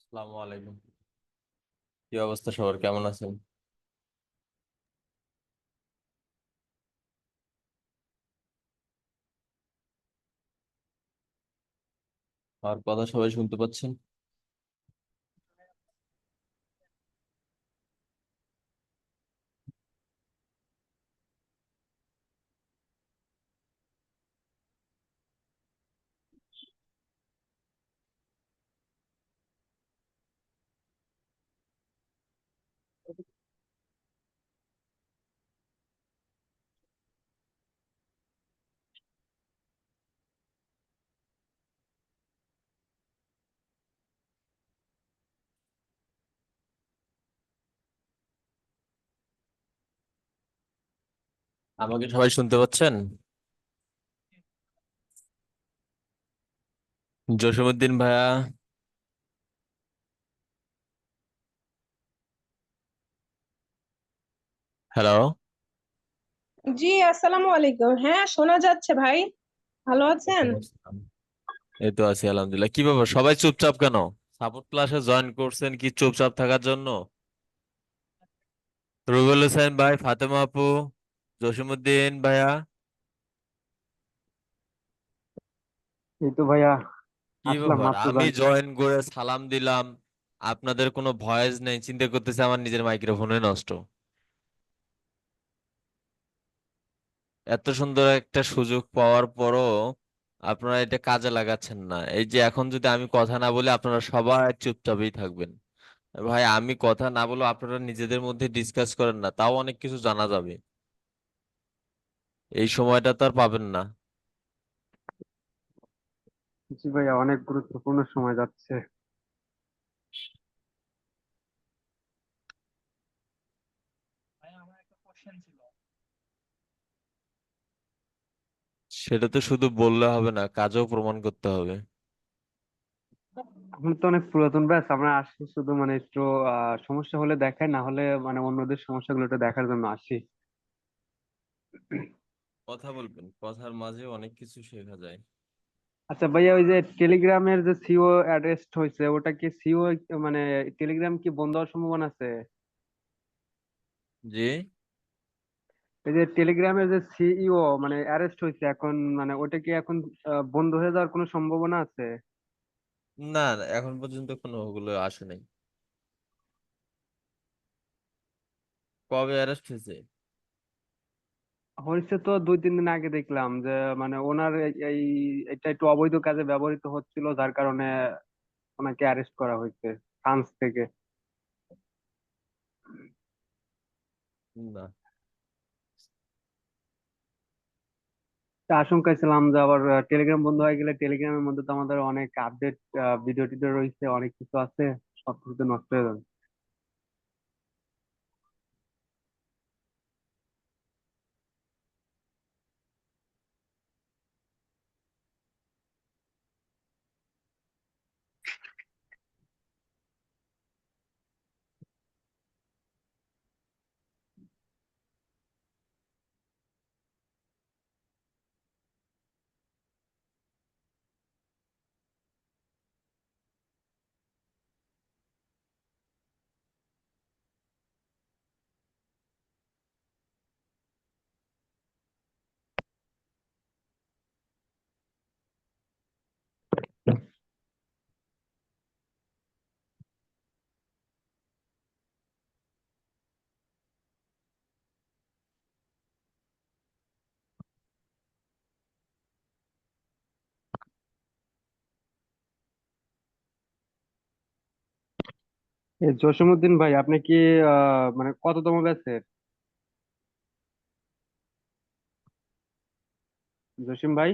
আসসালামু আলাইকুম। কি অবস্থা সবার? কেমন আছেন? আর কথা সবাই শুনতে পাচ্ছেন? আমাকে সবাই শুনতে পাচ্ছেন? জসীমউদ্দিন ভাইয়া। হ্যালো জি আসসালামু আলাইকুম। হ্যাঁ শোনা যাচ্ছে ভাই। ভালো আছেন? এই তো আছি আলহামদুলিল্লাহ। কি ব্যাপার সবাই চুপচাপ কেন? সাপোর্ট ক্লাসে জয়েন করছেন কি চুপচাপ থাকার জন্য? রুবেল হোসেন ভাই ফাতেমা আপু। জসীমউদ্দিন ভাইয়া? এই তো ভাইয়া কি ব্যাপার? আমি জয়েন করে সালাম দিলাম। আপনাদের কোনো ভয়েস নেই চিন্তা করতেছে আমার নিজের মাইক্রোফোনে নষ্ট। এত সুন্দর একটা সুযোগ পাওয়ার পরও আপনারা এটা কাজে লাগাচ্ছেন না। এই যে এখন যদি আমি কথা না বলি আপনারা সবাই চুপচাপই থাকবেন। ভাই আমি কথা না বলে আপনারা নিজেদের মধ্যে ডিসকাস করেন না তাও অনেক কিছু জানা যাবে। এই সময়টা তো আর পাবেন না। জি ভাইয়া অনেক গুরুত্বপূর্ণ সময় যাচ্ছে। সেটা তো শুধু বললে হবে না কাজেও প্রমাণ করতে হবে। আমরা তো অনেক পুরাতন ব্যাচ আমরা আসি শুধু মানে একটু আহ, সমস্যা হলে দেখাই না হলে মানে অন্যদের সমস্যাগুলো দেখার জন্য আসি। কথা বলবেন কথার মাঝে অনেক কিছু শেখা যায়। আচ্ছা ভাইয়া ওই যে টেলিগ্রামের যে সিও অ্যারেস্ট হয়েছে ওটা কি সিও মানে টেলিগ্রাম কি বন্ধ হওয়ার সম্ভাবনা আছে? জি। এই যে টেলিগ্রামের যে সিইও মানে অ্যারেস্ট হয়েছে এখন মানে ওটা কি এখন বন্ধ হয়ে যাওয়ার কোনো সম্ভাবনা আছে? না না, এখন পর্যন্ত কোনো ওগুলো আসে নাই। কবে অ্যারেস্ট হয়েছে হয়েছে তো দুই তিন দিন আগে দেখলাম যে মানে ওনার এই এটা একটু অবৈধ কাজে ব্যবহৃত হচ্ছিল যার কারণে ওনাকে অ্যারেস্ট করা হয়েছে ফ্রান্স থেকে। না আশঙ্কায় ছিলাম যে আবার টেলিগ্রাম বন্ধ হয়ে গেলে টেলিগ্রামের মধ্যে তো আমাদের অনেক আপডেট ভিডিও টিডিও রয়েছে অনেক কিছু আছে সব কিছু তো নষ্ট হয়ে যাবে। এই জসীমউদ্দিন ভাই, আপনি কি আহ মানে কততম ব্যাচের? জসিম ভাই?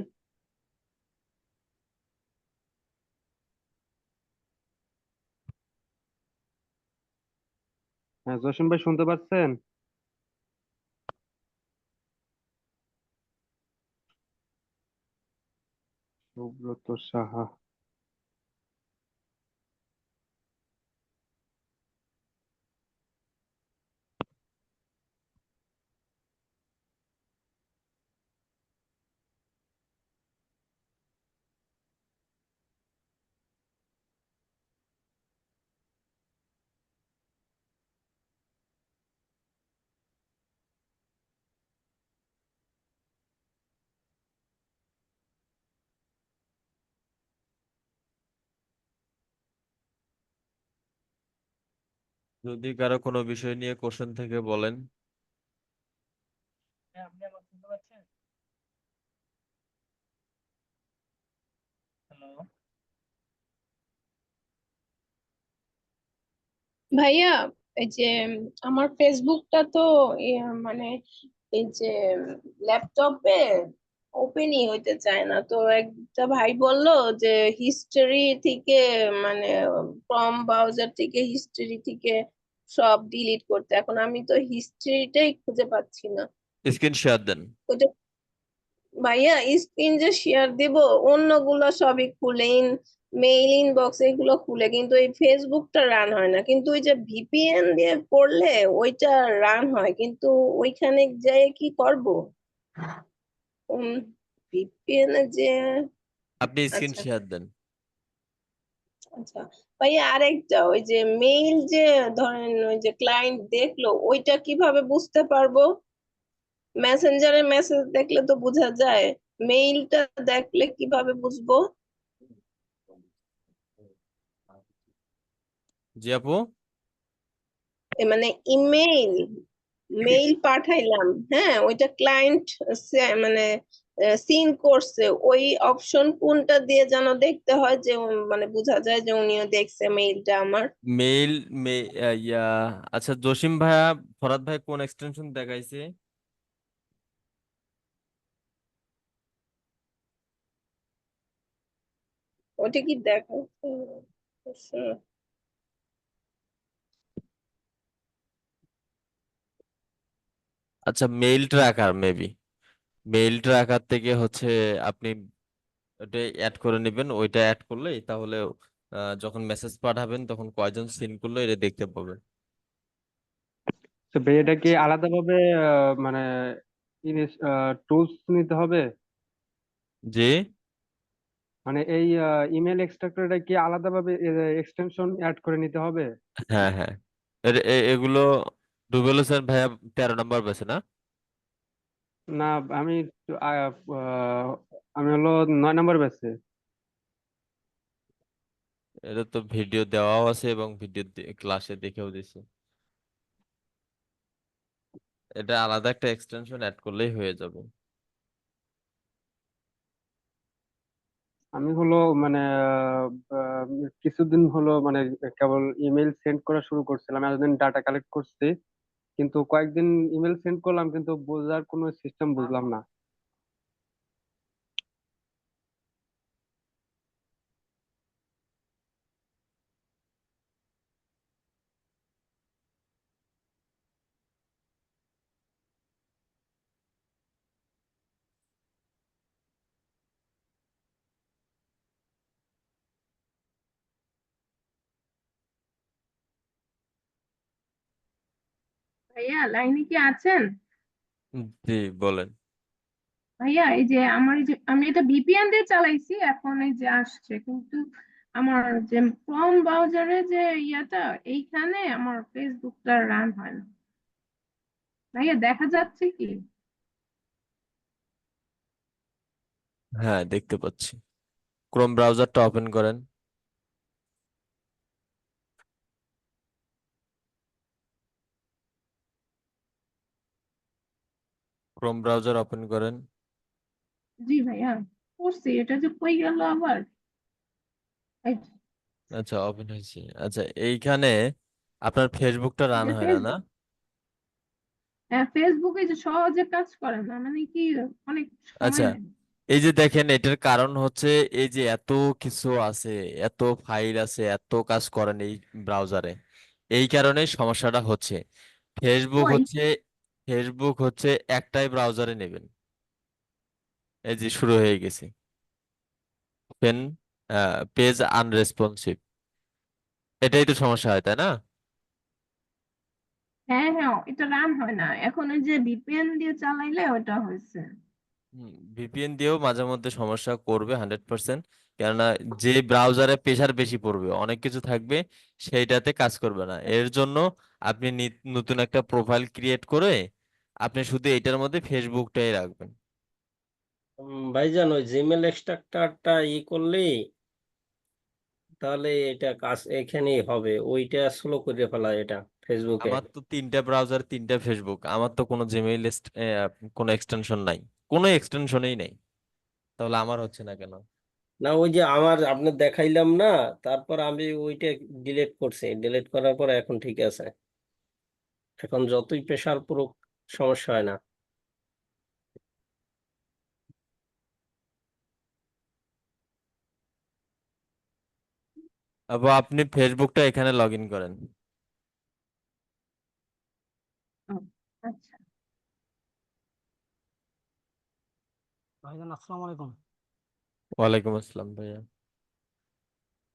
হ্যাঁ জসিম ভাই শুনতে পাচ্ছেন? সুব্রত সাহা। যদি কারও কোনো বিষয় নিয়ে কোশ্চেন থেকে বলেন। আপনি আমার শুনতে পাচ্ছেন? হ্যালো? ভাইয়া এই যে আমার ফেসবুকটা তো মানে এই যে ল্যাপটপে ওপেনই হইতে চায় না। তো একটা ভাই বলল যে হিস্টরি থেকে মানে ক্রোম ব্রাউজার থেকে হিস্টরি থেকে সব ডিলিট করতে। এখন আমি তো হিস্ট্রিটাই খুঁজে পাচ্ছি না। স্ক্রিন শেয়ার দেন। ওটা ভাইয়া স্ক্রিন যে শেয়ার দিব অন্যগুলো সবই খুলে ইন মেইল ইনবক্স এগুলো খুলে কিন্তু এই ফেসবুকটা রান হয় না। কিন্তু ওই যে ভিপিএন দিয়ে করলে ওইটা রান হয় কিন্তু ওইখানে যেয়ে কি করব? ভিপিএন যে আপনি স্ক্রিন আচ্ছা। শেয়ার দেন। আচ্ছা। ভাইয়া আরেকটা ওই যে মেইল যে ধরেন ওই যে ক্লায়েন্ট দেখল ওইটা কীভাবে বুঝতে পারব? মেসেঞ্জারে মেসেজ দেখলে তো বোঝা যায় মেইলটা দেখলে কীভাবে বুঝব? জি আপু? এ মানে ইমেইল মেইল পাঠাইলাম হ্যাঁ ওইটা ক্লায়েন্ট মানে সিন করছে। ওই অপশন কোনটা দিয়ে যেন দেখতে হয় যে মানে বোঝা যায় যে উনিও দেখছে মেইলটা আমার। মেইল মে ইয়া আচ্ছা জসিম ভাইয়া ফরাদ ভাই কোন এক্সটেনশন দেখাইছে? ওটা কি দেখাচ্ছে? আচ্ছা, আচ্ছা mail tracker maybe mail tracker থেকে হচ্ছে আপনি ওটা অ্যাড করে নেবেন ওইটা অ্যাড করলেই তাহলে যখন মেসেজ পাঠাবেন তখন কয়জন সিন করল এটা দেখতে পাবেন। তো ভাই এটা কি আলাদাভাবে মানে টুলস নিতে হবে? জি। মানে এই ইমেল এক্সট্রাক্টরটা কি আলাদাভাবে এক্সটেনশন অ্যাড করে নিতে হবে? হ্যাঁ হ্যাঁ। এগুলো রুবেল হোসেন ভাইয়া তেরো নম্বর বেছে না? না আমি আহ, আমি হলো নয় নম্বর ব্যাচে এটা তো ভিডিও দেওয়াও আছে এবং ভিডিও ক্লাসে দেখেও দিছি। এটা আলাদা একটা এক্সটেনশন অ্যাড করলেই হয়ে যাবে। আমি হলো মানে আহ, কিছুদিন হলো মানে কেবল ইমেল সেন্ড করা শুরু করছিলাম এতদিন ডাটা কালেক্ট করছি। কিন্তু কয়েকদিন ইমেল সেন্ড করলাম কিন্তু বোঝার কোনো সিস্টেম বুঝলাম না। ভাইয়া লাইনে কি আছেন? জি বলেন। ভাইয়া এই যে আমার এই যে আমি এটা ভিপিএন দিয়ে চালাইছি এখন এই যে আসছে। কিন্তু আমার যে ক্রোম ব্রাউজারে যে ইয়াটা এইখানে আমার ফেসবুকটা রান হয় না। ভাইয়া দেখা যাচ্ছে কি? হ্যাঁ দেখতে পাচ্ছি। ক্রোম ব্রাউজারটা ওপেন করেন। ক্রোম ব্রাউজার ওপেন করেন। জি ভাইয়া করছি। এটা যে কই গেল আবার? আচ্ছা ওপেন হয়েছে। আচ্ছা এইখানে আপনার ফেসবুকটা রান হয় না না? হ্যাঁ ফেসবুকে যে সহজে কাজ করে না মানে কি অনেক সময় আচ্ছা নেয়। এই যে দেখেন এটার কারণ হচ্ছে এই যে এত কিছু আছে এত ফাইল আছে এত কাজ করেন এই ব্রাউজারে এই কারণে সমস্যাটা হচ্ছে। ফেসবুক ওই হচ্ছে ফেসবুক হচ্ছে একটাই ব্রাউজারে নেবেন। এই যে শুরু হয়ে গেছে। পেন পেজ আনরেসপন্সিভ এটাই তো সমস্যা হয় তাই না? হ্যাঁ হ্যাঁ এটা রান হয় না। এখন ওই যে ভিপিএন দিয়ে চালাইলে ওটা হয়েছে। ভিপিএন দিয়েও মাঝে মধ্যে সমস্যা করবে হান্ড্রেড পার্সেন্ট কেননা যে ব্রাউজারে প্রেসার বেশি পড়বে অনেক কিছু থাকবে সেইটাতে কাজ করবে না। এর জন্য আপনি নতুন একটা প্রোফাইল ক্রিয়েট করে আপনি শুধু এটার মধ্যে ফেসবুকটাই রাখবেন। ভাইজান ওই জিমেল এক্সট্রাক্টরটা ই করলেই তাহলে এটা কাজ এখানেই হবে। ওইটা স্লো করে ফেলা এটা ফেসবুকে আমার তো তিনটা ব্রাউজার তিনটা ফেসবুক আমার তো কোনো জিমেইল কোনো এক্সটেনশন নাই। কোনো এক্সটেনশনই নেই। তাহলে আমার হচ্ছে না কেন? না ওই যে আমার আপনার দেখাইলাম না তারপর আমি ওইটা ডিলিট করছি। ডিলিট করার পর এখন ঠিক আছে। এখন যতই প্রেসার পড়ুক সমস্যা হয় না। আপু আপনি ফেসবুকটা এখানে লগ ইন করেন আচ্ছা। ভাইজান আসসালামু আলাইকুম। ওয়ালাইকুম আসসালাম ভাইয়া।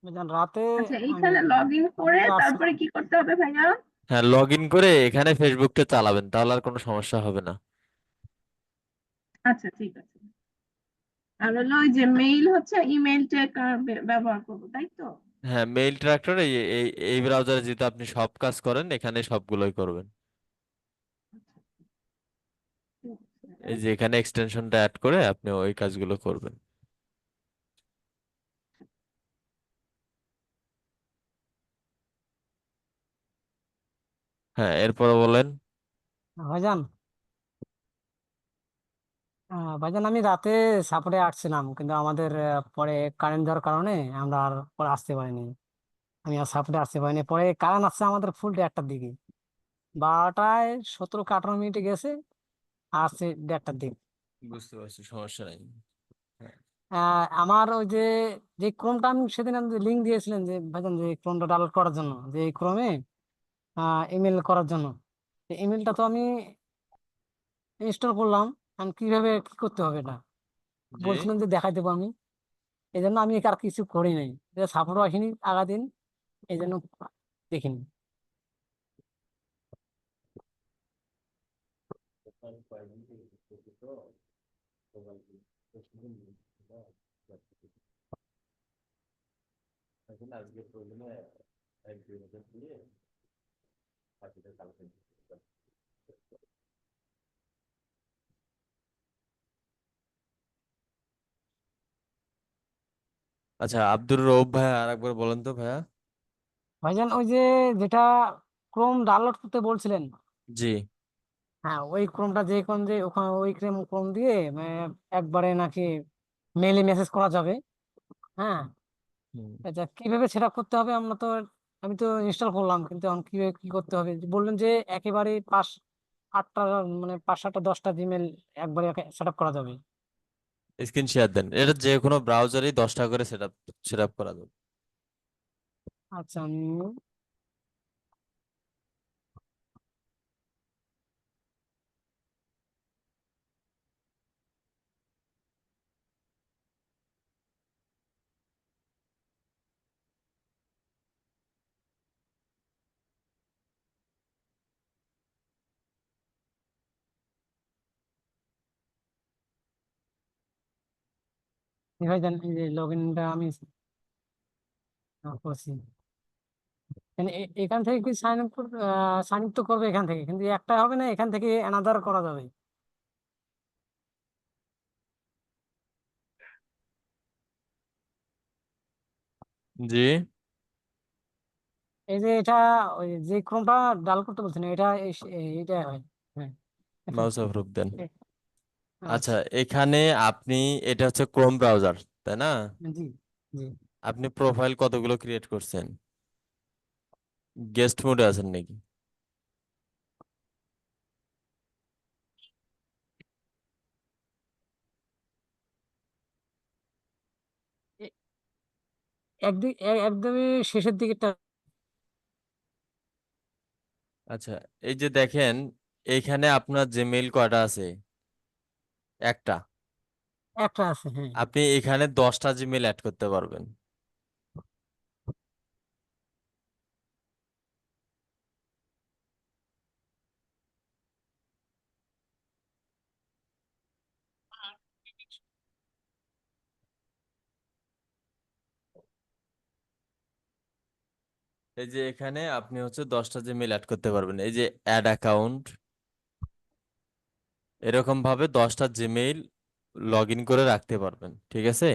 ভাইজান রাতে আচ্ছা এইখানে লগ ইন করে তারপরে কি করতে হবে ভাইয়া হ্যাঁ লগ ইন করে এখানে ফেসবুকটা চালাবেন তাহলে আর কোনো সমস্যা হবে না। আচ্ছা ঠিক আছে। আর হলো ওই যে মেইল হচ্ছে ইমেইলটা ব্যবহার করব তাই তো? হ্যাঁ মেইল ট্রাক্টর এই এই এই ব্রাউজারে যেহেতু আপনি সব কাজ করেন এখানে সবগুলোই করবেন। এই যে এখানে এক্সটেনশনটা অ্যাড করে আপনি ওই কাজগুলো করবেন। হ্যাঁ এরপরে বলেন। ভাইজান আহ, ভাইজান আমি রাতে সাপোর্টে আসছিলাম কিন্তু আমাদের আহ, পরে কারেন্ট যাওয়ার কারণে আমরা আর পরে আসতে পারিনি। আমি আর সাপোর্টে আসতে পারিনি। পরে কারেন্ট আসছে আমাদের ফুল দেড়টার দিকে। বারোটায় সতেরো কি আঠারো মিনিটে গেছে আসছে দেড়টার দিকে। বুঝতে পারছি সমস্যা নাই। আহ, আমার ওই যে যে ক্রোমটা আমি সেদিন লিঙ্ক দিয়েছিলেন যে ভাইজান যে ক্রোমটা ডাউনলোড করার জন্য যে এই ক্রোমে ইমেল করার জন্য। ইমেলটা তো আমি ইনস্টল করলাম আমি কীভাবে কি করতে হবে এটা? জি। বলছিলেন যে দেখাই দেবো আমি। এই জন্য আমি আর কিছু করি নাই। সাপোর্টও আসেনি আগা দিন এই জন্য দেখিনি আচ্ছা আব্দুর রৌফ ভাইয়া আরেকবার বলেন তো ভাইয়া। ভাইজান ওই যে যেটা ক্রোম ডাউনলোড করতে বলছিলেন? জি। হ্যাঁ ওই ক্রোমটা যে কোন যে ওখানে ওই ক্রোম ক্রোম দিয়ে মানে একবারে নাকি মেইলে মেসেজ করা যাবে। হ্যাঁ। আচ্ছা কীভাবে সেটা করতে হবে আমরা তো আমি তো ইনস্টল করলাম কিন্তু এখন কীভাবে কি করতে হবে? বললেন যে একেবারে পাঁচ আটটা মানে পাঁচ আটটা দশটা জিমেল একবারে সেট আপ করা যাবে। স্ক্রিন শেয়ার দেন। এটা যে কোনো ব্রাউজারেই দশটা করে সেট আপ সেট আপ করা যাবে। আচ্ছা ভাইজান এই যে লগ ইনটা আমি করছি। মানে এখান থেকে কি সাইন আপ সাইন আপ তো করবে এখান থেকে কিন্তু একটা হবে না এখান থেকে অ্যানাদার করা যাবে। জি। এই যে এটা ওই যে ক্রোমটা ডাল করতে বলছেন এটা এই- হয়। হ্যাঁ। মাউস অ্যাপ্রুভ দেন। আচ্ছা আচ্ছা এখানে আপনি এটা হচ্ছে ক্রোম ব্রাউজার তাই না? জি জি। আপনি প্রোফাইল কতগুলো ক্রিয়েট করছেন? গেস্ট মোডে আছেন নাকি? এ- একদিক এ- একদমই শেষের দিকেরটা আচ্ছা এই যে দেখেন এইখানে আপনার জিমেইল কয়টা আছে? একটা। একটা আছে হ্যাঁ আপনি এখানে দশটা জিমেল অ্যাড করতে পারবেন। এই যে এখানে আপনি হচ্ছে দশটা জিমেল অ্যাড করতে পারবেন। এই যে অ্যাড অ্যাকাউন্ট এরকম ভাবে দশটা জিমেইল লগ ইন করে রাখতে পারবেন ঠিক আছে?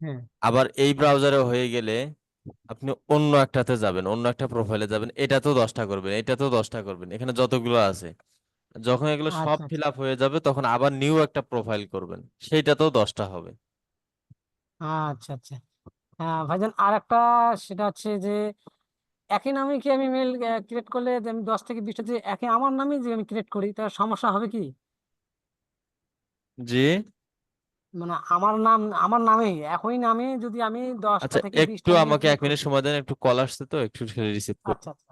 হ্যাঁ আবার এই ব্রাউজারে হয়ে গেলে আপনি অন্য একটাতে যাবেন অন্য একটা প্রোফাইলে যাবেন এটাতেও দশটা করবেন এটাতেও দশটা করবেন এখানে যতগুলো আছে। যখন এগুলো সব আচ্ছা। ফিল আচ্ছা আপ হয়ে যাবে তখন আবার নিউ একটা প্রোফাইল করবেন সেইটাতেও দশটা হবে। আচ্ছা আচ্ছা। হ্যাঁ ভাইজান আর একটা সেটা হচ্ছে যে একই নামে কি আমি মেল ক্রিয়েট করলে যে আমি দশ থেকে বিশটা যে একই আমার নামে যে আমি ক্রিয়েট করি তার সমস্যা হবে কি? জি। মানে আমার নাম আমার নামে একই নামে যদি আমি দশটা আচ্ছা থেকে একটু বিশটা মেল আমাকে ক্রিয়েট এক মিনিট করি সময় দেন একটু কল আসছে তো একটু রিসিভ করি আচ্ছা আচ্ছা।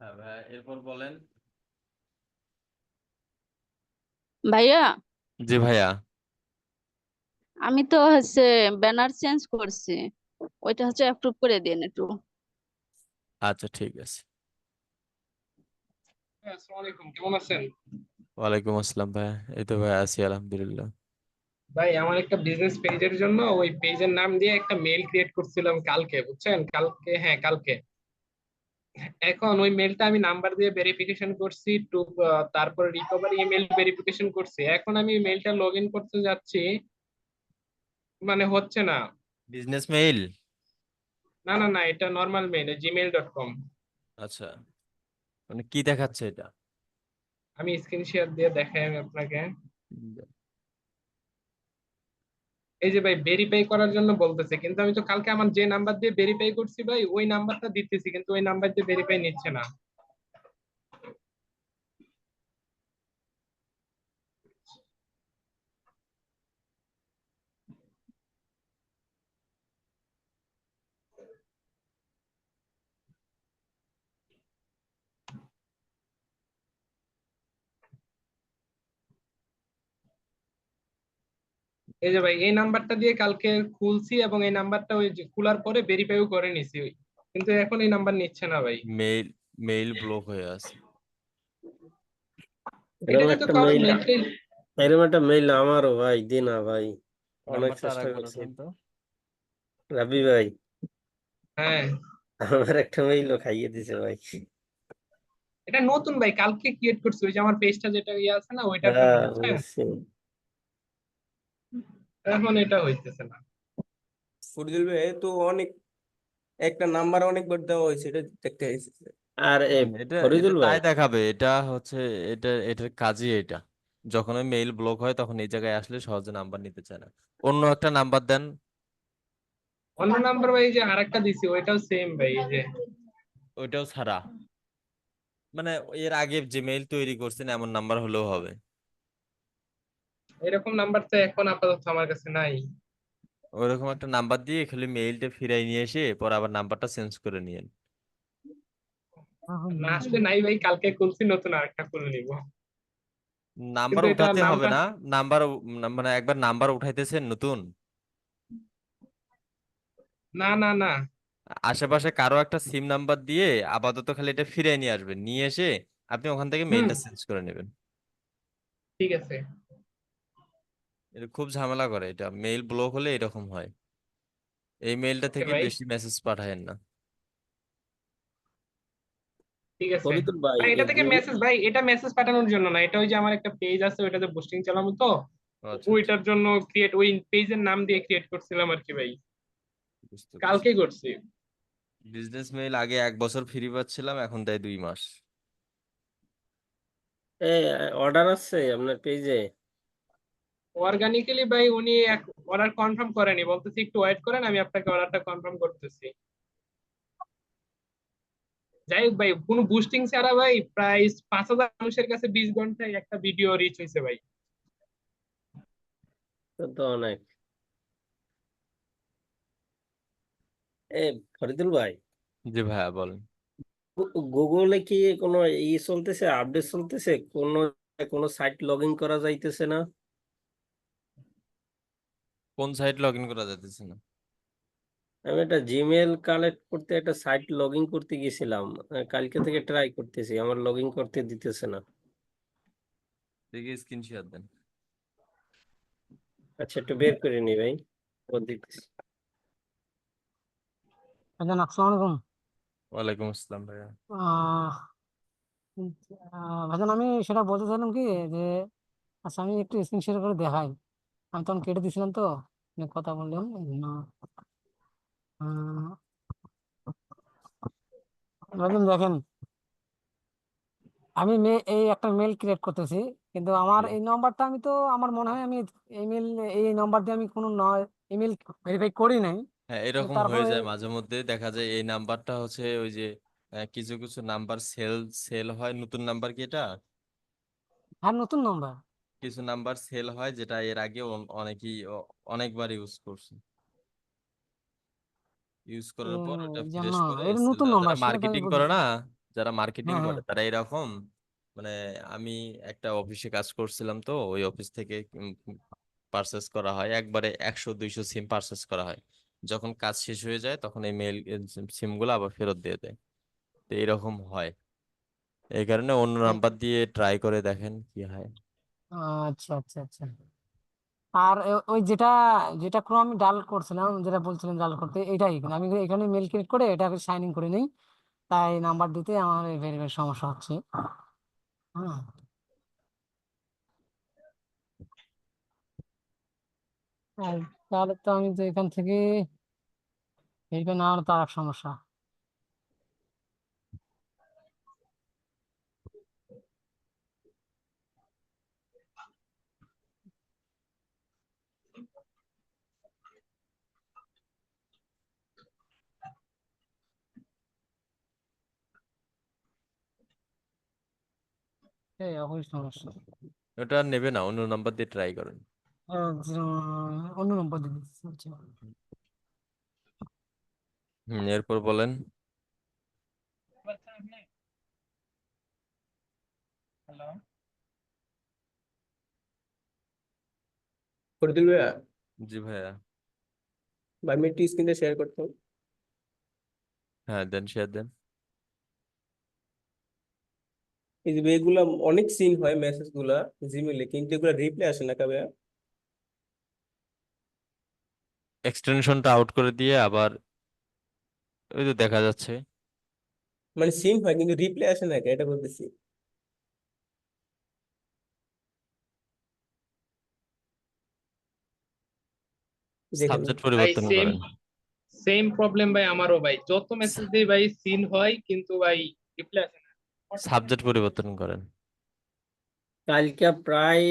হ্যাঁ ভাই এরপর বলেন। ভাইয়া? জি ভাইয়া। আমি তো হচ্ছে ব্যানার চেঞ্জ করছি। ওইটা হচ্ছে অ্যাপ্রুভ করে দিন একটু। আচ্ছা ঠিক আছে। হ্যাঁ, আসসালামু আলাইকুম কেমন আছেন? ওয়ালাইকুম আসসালাম ভাইয়া এই তো ভাই আছি আলহামদুলিল্লাহ। ভাই আমার একটা বিজনেস পেজের জন্য ওই পেজের নাম দিয়ে একটা মেল ক্রিয়েট করছিলাম কালকে বুঝছেন? কালকে হ্যাঁ কালকে। এখন ওই মেলটা আমি নাম্বার দিয়ে ভেরিফিকেশন করছি টু তারপর রিকভারি ইমেল ভেরিফিকেশন করছি। এখন আমি মেলটা লগ ইন করতে যাচ্ছি মানে হচ্ছে না। বিজনেস মেইল না না না এটা নর্মাল ডট কম আচ্ছা। মানে কি দেখাচ্ছে এটা? আমি স্ক্রিন শেয়ার দিয়ে দেখাই আমি আপনাকে। এই যে ভাই ভেরিফাই করার জন্য বলতেছে কিন্তু আমি তো কালকে আমার যে নাম্বার দিয়ে ভেরিফাই করছি ভাই ওই নাম্বারটা দিতেছি কিন্তু ওই নাম্বার দিয়ে ভেরিফাই নিচ্ছে না। এই যে ভাই এই নাম্বারটা দিয়ে কালকে খুলছি এবং এই নাম্বারটা ওই যে খোলার পরে ভেরিফাইও করে নিছি ওই। কিন্তু এখন এই নাম্বার নিচ্ছে না ভাই। মেইল মেইল ব্লক হয়ে আছে। এরকম একটা মেইল আমারও ভাই দিন না ভাই। অনেক চেষ্টা করছি। রাবি ভাই। হ্যাঁ। আমার একটা মেইলও খাইয়ে দিছে ভাই। এটা নতুন ভাই কালকে ক্রিয়েট করছি। ওই যে আমার পেজটা যেটা ইয়ে আছে না ওইটা হ্যাঁ এখন এটা হইতেছে না। ভাই তো অনেক একটা নাম্বার অনেকবার দেওয়া হয়েছে এটা দেখতে আর এটা ফরিদুল ভাই? দেখাবে এটা হচ্ছে এটা এটার কাজই এটা। যখন ওই মেইল ব্লক হয় তখন এই জায়গায় আসলে সহজে নাম্বার নিতে চায় না। অন্য একটা নাম্বার দেন। অন্য নাম্বার ভাই যে আরেকটা দিছি ওইটাও সেম ভাই এই যে। ওইটাও ছাড়া। মানে এর আগে যে মেইল তৈরি করছেন এমন নাম্বার হলেও হবে। এরকম নাম্বার তো এখন আপাতত আমার কাছে নাই। ওইরকম একটা নাম্বার দিয়ে খালি মেইলটা ফিরাই নিয়ে এসে পর আবার নাম্বারটা চেঞ্জ করে নিয়েন। না আসলে নাই ভাই কালকে খুলছি নতুন আরেকটা খুলে নিব। নাম্বার কিন্তু এটা উঠাতে হবে না। নাম্বার মানে একবার নাম্বার উঠাইতেছেন নতুন? না না না। আশেপাশে কারও একটা সিম নাম্বার দিয়ে আপাতত খালি এটা ফিরিয়ে নিয়ে আসবেন। নিয়ে এসে আপনি ওখান থেকে মেইলটা চেঞ্জ করে নেবেন। ঠিক আছে। এটা খুব ঝামেলা করে। এটা মেইল ব্লক হলে এরকম হয়। এই মেইলটা থেকে ভাই। বেশি মেসেজ পাঠায়েন না। ঠিক আছে। ফরিদুল ভাই ভাই এটা থেকে মেসেজ ভাই এটা মেসেজ পাঠানোর জন্য না। এটা ওই যে আমার একটা পেজ আছে ওইটাতে পোস্টিং চালাবো তো। আচ্ছা, ওইটার জন্য ক্রিয়েট ওই পেজের নাম দিয়ে ক্রিয়েট করছিলাম আর কি ভাই। বুঝতে পারছি। কালকে করছি। বিজনেস মেইল আগে এক বছর ফ্রি পাচ্ছিলাম এখন দেয় দুই মাস। এ অর্ডার আছে আপনার পেজে অর্গানিক্যালি ভাই উনি এক অর্ডার কনফার্ম করেনি বলতেছি একটু ওয়েট করেন আমি আপনাকে অর্ডারটা কনফার্ম করতেছি। যাই হোক ভাই কোনো বুস্টিং ছাড়া ভাই প্রায় পাঁচ হাজার মানুষের কাছে বিশ ঘন্টায় একটা ভিডিও রিচ হয়েছে ভাই। তো অনেক। এ ফরিদুল ভাই। জি ভাইয়া বলেন। গুগলে কি কোনো ই চলতেছে আপডেট চলতেছে? কোনো কোনো সাইট লগ ইন করা যাইতেছে না? কোন সাইট লগ ইন করা যাইতেছে না? আমি একটা জিমেল কালেক্ট করতে একটা সাইট লগ ইন করতে গেছিলাম। কালকে থেকে ট্রাই করতেছি আমার লগ ইন করতে দিতেছে না। দেখি স্ক্রিনশট দেন। আচ্ছা একটু বের করে নি ভাই ও দিতেছি। ভাইজান আসসালামু আলাইকুম। ওয়ালাইকুম আসসালাম ভাইয়া। আহ আহ, আমি সেটা বলতে চাইলাম কি যে আচ্ছা আমি একটু স্ক্রিন শেয়ার করে দেখাই। আমি তখন কেটে দিয়েছিলাম তো। আপনি কথা বললেন দেখেন আমি মে এই একটা মেল ক্রিয়েট করতেছি কিন্তু আমার এই নাম্বারটা আমি তো আমার মনে হয় আমি ইমেল এই নাম্বার দিয়ে আমি কোনো ইমেল ভেরিফাই করি নাই। হ্যাঁ এরকম হয়ে যায় মাঝে মধ্যে দেখা যায় এই নাম্বারটা হচ্ছে ওই যে কিছু কিছু নাম্বার সেল সেল হয় নতুন নাম্বার কি এটা? হ্যাঁ নতুন নাম্বার কিছু নাম্বার সেল হয় যেটা এর আগে অন- অনেকেই অনেকবার ইউজ করছে। ইউজ করার পর এটা এই ফ্রেশ করে এটা নতুন নাম্বার যারা মার্কেটিং করে না যারা মার্কেটিং হ্যাঁ করে হ্যাঁ তারা এরকম মানে আমি একটা অফিসে কাজ করছিলাম তো ওই অফিস থেকে পারচেস করা হয় একবারে একশো দুইশো সিম পারচেস করা হয়। যখন কাজ শেষ হয়ে যায় তখন এই মেল সিমগুলো আবার ফেরত দিয়ে দেয়। তো এরকম হয়। এই কারণে অন্য নাম্বার দিয়ে ট্রাই করে দেখেন কি হয়। আচ্ছা আচ্ছা আচ্ছা। আর ওই যেটা যেটা ক্রম আমি ডাল করছিলাম, যেটা বলছিলাম ডাল করতে, এটাই। আমি এখানে মেল ক্লিক করে এটা সাইন ইন করে নিই। তাই নাম্বার দিতে আমার ভেরিফাই সমস্যা হচ্ছে। হ্যাঁ। তাহলে তো আমি তো এখান থেকে ভেরিফাই না হলে তো আর এক সমস্যা। এই একই সমস্যা। ওটা আর নেবে না অন্য নাম্বার দিয়ে ট্রাই করেন। অন্য নম্বর দিবি আচ্ছা। হুম এরপর বলেন। ফরিদুল ভাইয়া? জি ভাইয়া। ভাই আমি একটু স্ক্রিনটা শেয়ার করতাম। হ্যাঁ দেন শেয়ার দেন। এই যে এগুলা অনেক সিন হয় মেসেজগুলা জিমেলে কিন্তু এগুলা রিপ্লাই আসে না কবে এক্সটেনশনটা আউট করে দিয়ে আবার ওই তো দেখা যাচ্ছে। মানে সিন হয় কিন্তু রিপ্লাই আসে না এটা বলতেছি। সাবজেক্ট পরিবর্তন সেম করেন। সেম প্রবলেম ভাই আমারও ভাই। যত মেসেজ দিই ভাই সিন হয় কিন্তু ভাই রিপ্লাই আসে সাবজেক্ট পরিবর্তন করেন। কালকে প্রায়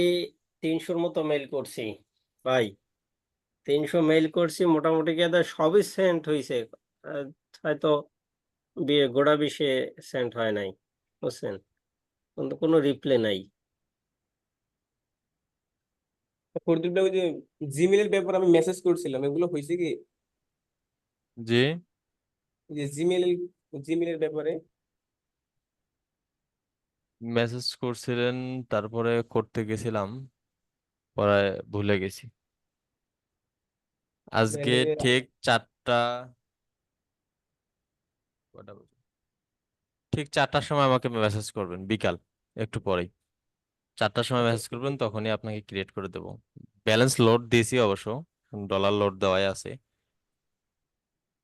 তিনশোর মতো মেল করছি ভাই। তিনশো মেল করছি মোটামুটি গিয়ে সবই সেন্ট হয়েছে হয়তো বিয়ে গোড়া বিশে সেন্ট হয় নাই বুঝছেন? কিন্তু কোনো রিপ্লে নাই। ওই যে জিমেলের ব্যাপারে আমি মেসেজ করছিলাম এগুলো হয়েছে কি? জি। যে জিমেল জিমেলের ব্যাপারে। মেসেজ করছিলেন তারপরে করতে গেছিলাম পরে ভুলে গেছি। আজকে ঠিক চারটা কটা বাজে? ঠিক চারটার সময় আমাকে মেসেজ করবেন বিকাল একটু পরেই। চারটার সময় মেসেজ করবেন তখনই আপনাকে ক্রিয়েট করে দেবো। ব্যালেন্স লোড দিয়েছি অবশ্য ডলার লোড দেওয়াই আছে।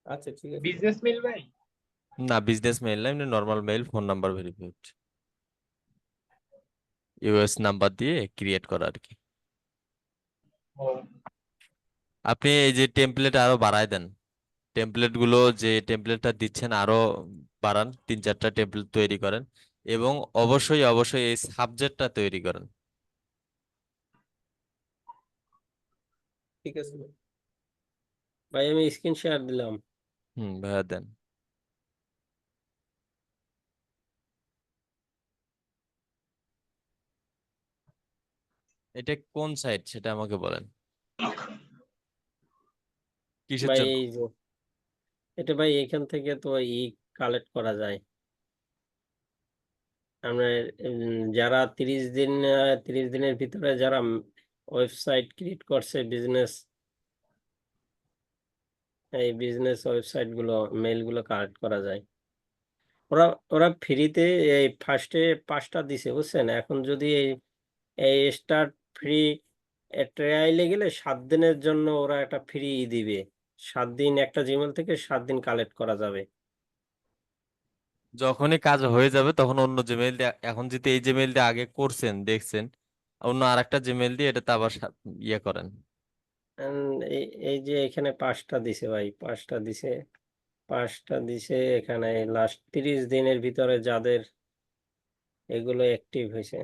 আচ্ছা ঠিক আছে। বিজনেস মেল ভাই? না বিজনেস মেইল না এমনি normal mail phone number verified US number দিয়ে ক্রিয়েট করা আর কি আপনি এই যে টেমপ্লেট আরও বাড়ায় দেন। টেমপ্লেটগুলো যে টেমপ্লেটটা দিচ্ছেন আরও বাড়ান তিন চারটা টেমপ্লেট তৈরি করেন এবং অবশ্যই অবশ্যই এই সাবজেক্টটা তৈরি করেন। ঠিক আছে ভাই। ভাই আমি স্ক্রিন শেয়ার দিলাম। হুম ভাইয়া দেন। এটা কোন সাইট সেটা আমাকে বলেন। কিসের ভাই জন্য? এই যে এটা ভাই এখান থেকে তো ই কালেক্ট করা যায়। আমরা উম, যারা তিরিশ দিন তিরিশ দিনের ভিতরে যারা ওয়েবসাইট ক্রিয়েট করছে বিজনেস এই বিজনেস ওয়েবসাইটগুলো মেইলগুলো কালেক্ট করা যায়। ওরা ওরা ফ্রিতে এই ফার্স্টে পাঁচটা দিছে বুঝছেন? এখন যদি এই এই স্টার্ট ফ্রি ট্রায়ালে গেলে সাত দিনের জন্য ওরা একটা ফ্রি দিবে। সাত দিন একটা জিমেল থেকে সাত দিন কালেক্ট করা যাবে। যখনই কাজ হয়ে যাবে তখন অন্য জিমেইল দিয়ে এখন যদি এই জিমেইল দিয়ে আগে করছেন দেখছেন অন্য আরেকটা জিমেইল দিয়ে এটাতে আবার সা- ইয়ে করেন। এই এই যে এখানে পাঁচটা দিছে ভাই পাঁচটা দিছে পাঁচটা দিছে এখানে লাস্ট তিরিশ দিনের ভিতরে যাদের এগুলো অ্যাক্টিভ হয়েছে।